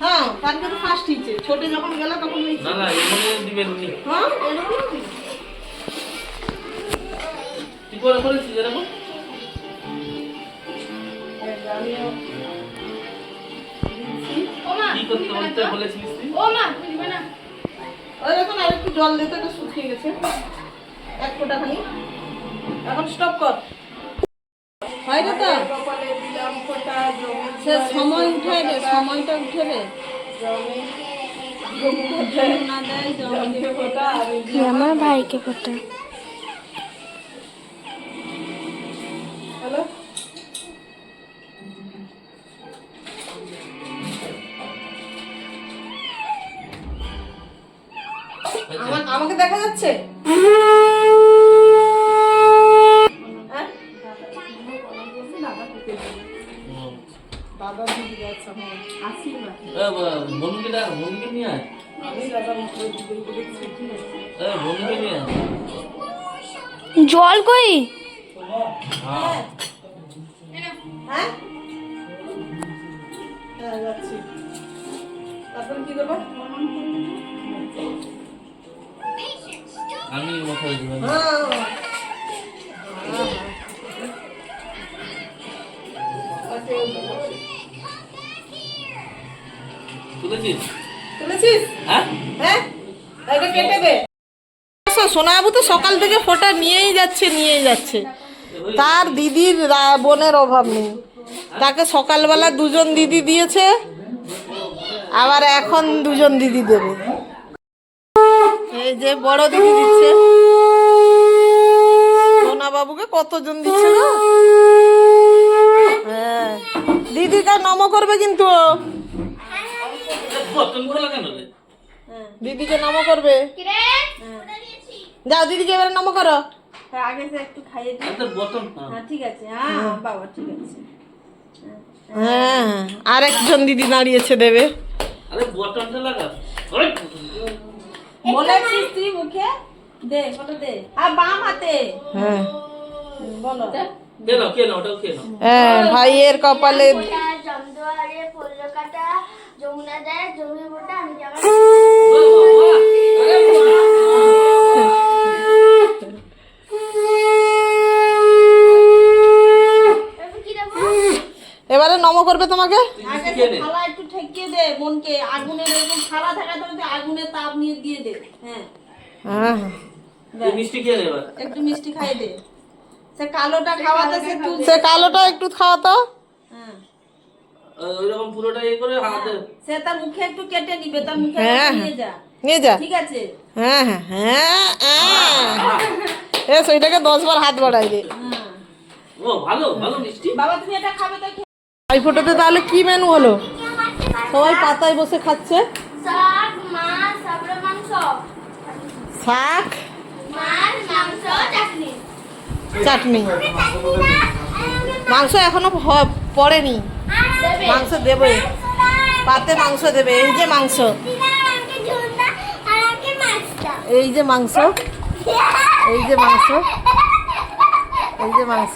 হ্যাঁ কালকে তো ফার্স্ট হয়েছে ছোটে যখন গেল তখন না না এখানে দিবেন উনি হ্যাঁ এরকম কি? করে করেছিস এরকম। কি করতে বলতে বলেছিলিস তুই? ওই দেখুন আর একটু জল দিতে তো শুকিয়ে গেছে। এক ফোঁটা খানি। এখন স্টপ কর। হয় না তো? কপালে দিলাম ফোঁটা জমে। সে সময় উঠে রে সময়টা উঠে রে না দেয় জমে ফোঁটা? আর এই যে আমার ভাইকে ফোটা আমাকে দেখা যাচ্ছে? হ্যাঁ? দাদা দিদি আমার আশীর্বাদ বনুকে ডাক বনুকে নিয়ে আয়। আমি দাদা মুখে দিদি দেখছি ঠিক আছে? এ বনুকে নিয়ে আয়। জল কই? হ্যাঁ। হ্যাঁ? হ্যাঁ তারপরে কি করব আমি মাথায় তুলেছিস? তুলেছিস? হ্যাঁ? হ্যাঁ? এটা কেটে দে। সোনাবাবু তো সকাল থেকে ফোটা নিয়েই যাচ্ছে নিয়েই যাচ্ছে। তার দিদির বোনের অভাব নেই। তাকে সকালবেলা দুজন দিদি দিয়েছে আবার এখন দুজন দিদি দেবে। এই যে বড় দিদি দিচ্ছে। সোনা বাবুকে কতজন দিচ্ছে না হ্যাঁ। দিদিটা নম করবে কিন্তু রে? দিদিকে নম করবে। যাও দিদিকে এবারে নম করো। আগে সে একটু খাইয়ে দিই। হ্যাঁ। ঠিক আছে। হ্যাঁ বাবা ঠিক আছে। হ্যাঁ আর একজন দিদি দাঁড়িয়েছে দেবে। আরে বটনটা লাগা। বলেছিস তুই মুখে? দে দে। আর বাম হাতে। হ্যাঁ। বলো। ওটাও হ্যাঁ ভাইয়ের কপালে দেয় আমি জামা এবারে নম করবে তোমাকে। থালা একটু ঠেকিয়ে দে মনকে আগুনের এরকম থালা থাকা তো আগুনের তাপ নিয়ে দিয়ে দে হ্যাঁ। হ্যাঁ। মিষ্টি খেয়ে নে একটু মিষ্টি খাইয়ে দে। সে কালোটা খাওয়াতে সে সে কালোটা একটু খাওয়াতো। ওইরকম পুরোটা ইয়ে করে হাতে সে তার মুখে একটু কেটে নিবে তার মুখে হ্যাঁ, নিয়ে যা। নিয়ে যা। ঠিক আছে? হ্যাঁ হ্যাঁ হ্যাঁ। হ্যাঁ এ সেইটাকে দশ বার হাত বাড়াই দে। হ্যাঁ ও ভালো ভালো মিষ্টি। বাবা তুমি এটা খাবে তো ভাই ফোটোতে তাহলে কি মেনু হলো? সবাই পাতায় বসে খাচ্ছে। শাক মাছ তারপরে মাংস। শাক? মাছ মাংস চাটনি। চাটনি। মাংস এখনও পড়েনি। মাংস দেবে। পাতে মাংস দেবে। এই যে মাংস। এই যে মাংস। এই যে মাংস। এই যে মাংস।